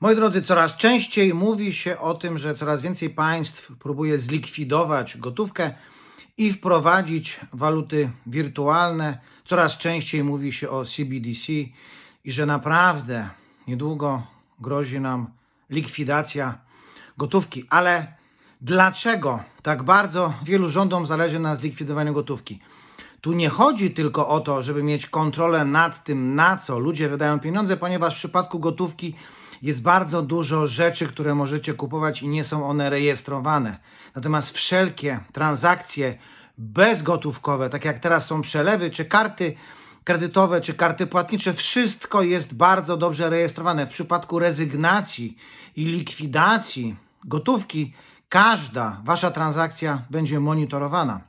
Moi drodzy, coraz częściej mówi się o tym, że coraz więcej państw próbuje zlikwidować gotówkę i wprowadzić waluty wirtualne. Coraz częściej mówi się o CBDC i że naprawdę niedługo grozi nam likwidacja gotówki. Ale dlaczego tak bardzo wielu rządom zależy na zlikwidowaniu gotówki? Tu nie chodzi tylko o to, żeby mieć kontrolę nad tym, na co ludzie wydają pieniądze, ponieważ w przypadku gotówki jest bardzo dużo rzeczy, które możecie kupować i nie są one rejestrowane. Natomiast wszelkie transakcje bezgotówkowe, tak jak teraz są przelewy, czy karty kredytowe, czy karty płatnicze, wszystko jest bardzo dobrze rejestrowane. W przypadku rezygnacji i likwidacji gotówki, każda wasza transakcja będzie monitorowana.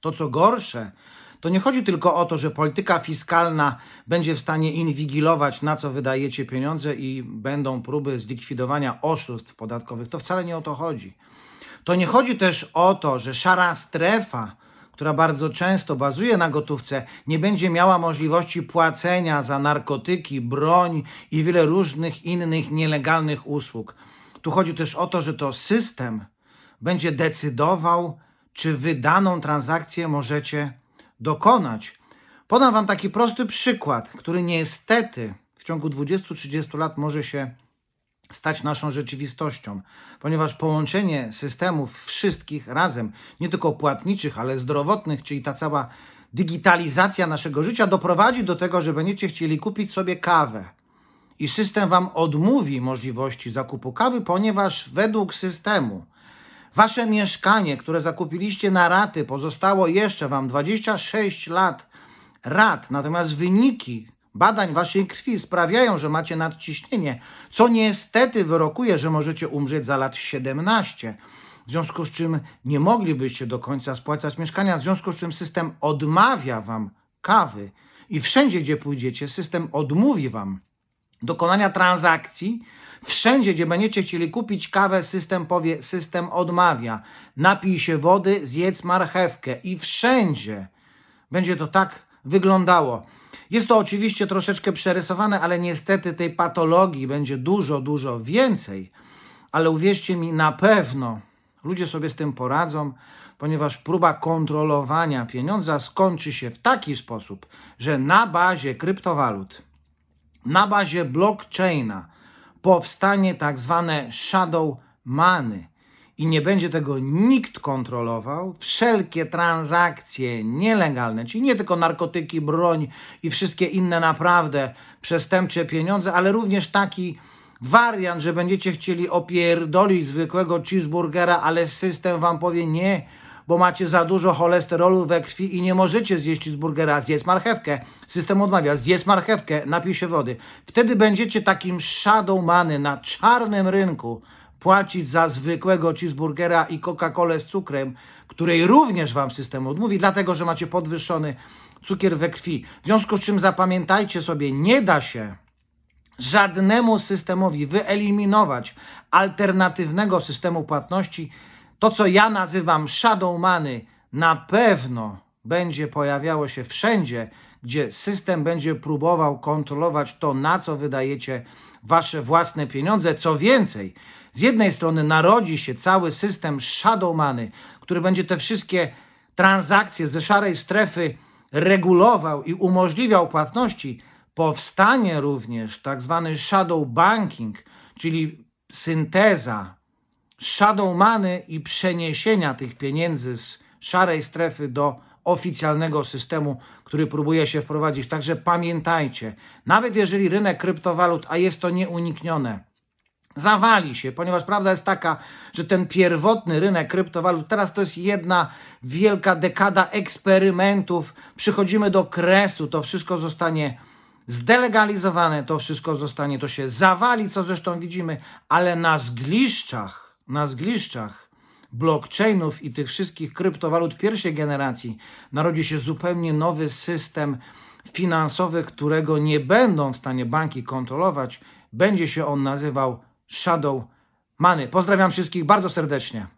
To co gorsze, to nie chodzi tylko o to, że polityka fiskalna będzie w stanie inwigilować, na co wydajecie pieniądze i będą próby zlikwidowania oszustw podatkowych. To wcale nie o to chodzi. To nie chodzi też o to, że szara strefa, która bardzo często bazuje na gotówce, nie będzie miała możliwości płacenia za narkotyki, broń i wiele różnych innych nielegalnych usług. Tu chodzi też o to, że to system będzie decydował, czy wydaną transakcję możecie dokonać. Podam Wam taki prosty przykład, który niestety w ciągu 20-30 lat może się stać naszą rzeczywistością, ponieważ połączenie systemów wszystkich razem, nie tylko płatniczych, ale zdrowotnych, czyli ta cała digitalizacja naszego życia doprowadzi do tego, że będziecie chcieli kupić sobie kawę. I system Wam odmówi możliwości zakupu kawy, ponieważ według systemu Wasze mieszkanie, które zakupiliście na raty, pozostało jeszcze Wam 26 lat rat, natomiast wyniki badań Waszej krwi sprawiają, że macie nadciśnienie, co niestety wyrokuje, że możecie umrzeć za lat 17. W związku z czym nie moglibyście do końca spłacać mieszkania, w związku z czym system odmawia Wam kawy i wszędzie, gdzie pójdziecie, system odmówi Wam dokonania transakcji. Wszędzie, gdzie będziecie chcieli kupić kawę, system powie, system odmawia. Napij się wody, zjedz marchewkę i wszędzie będzie to tak wyglądało. Jest to oczywiście troszeczkę przerysowane, ale niestety tej patologii będzie dużo, dużo więcej. Ale uwierzcie mi, na pewno ludzie sobie z tym poradzą, ponieważ próba kontrolowania pieniądza skończy się w taki sposób, że na bazie kryptowalut na bazie blockchaina powstanie tak zwane shadow money i nie będzie tego nikt kontrolował, wszelkie transakcje nielegalne, czyli nie tylko narkotyki, broń i wszystkie inne naprawdę przestępcze pieniądze, ale również taki wariant, że będziecie chcieli opierdolić zwykłego cheeseburgera, ale system wam powie nie, bo macie za dużo cholesterolu we krwi i nie możecie zjeść cheeseburgera, zjedz marchewkę. System odmawia, zjedz marchewkę, napij się wody. Wtedy będziecie takim shadow money na czarnym rynku płacić za zwykłego cheeseburgera i Coca-Colę z cukrem, której również wam system odmówi, dlatego że macie podwyższony cukier we krwi. W związku z czym zapamiętajcie sobie, nie da się żadnemu systemowi wyeliminować alternatywnego systemu płatności. To, co ja nazywam shadow money, na pewno będzie pojawiało się wszędzie, gdzie system będzie próbował kontrolować to, na co wydajecie wasze własne pieniądze. Co więcej, z jednej strony narodzi się cały system shadow money, który będzie te wszystkie transakcje ze szarej strefy regulował i umożliwiał płatności, powstanie również tak zwany shadow banking, czyli synteza shadow money i przeniesienia tych pieniędzy z szarej strefy do oficjalnego systemu, który próbuje się wprowadzić. Także pamiętajcie, nawet jeżeli rynek kryptowalut, a jest to nieuniknione, zawali się, ponieważ prawda jest taka, że ten pierwotny rynek kryptowalut, teraz to jest jedna wielka dekada eksperymentów, przychodzimy do kresu, to wszystko zostanie zdelegalizowane, to wszystko zostanie, to się zawali, co zresztą widzimy, ale na zgliszczach, na zgliszczach blockchainów i tych wszystkich kryptowalut pierwszej generacji narodzi się zupełnie nowy system finansowy, którego nie będą w stanie banki kontrolować. Będzie się on nazywał Shadow Money. Pozdrawiam wszystkich bardzo serdecznie.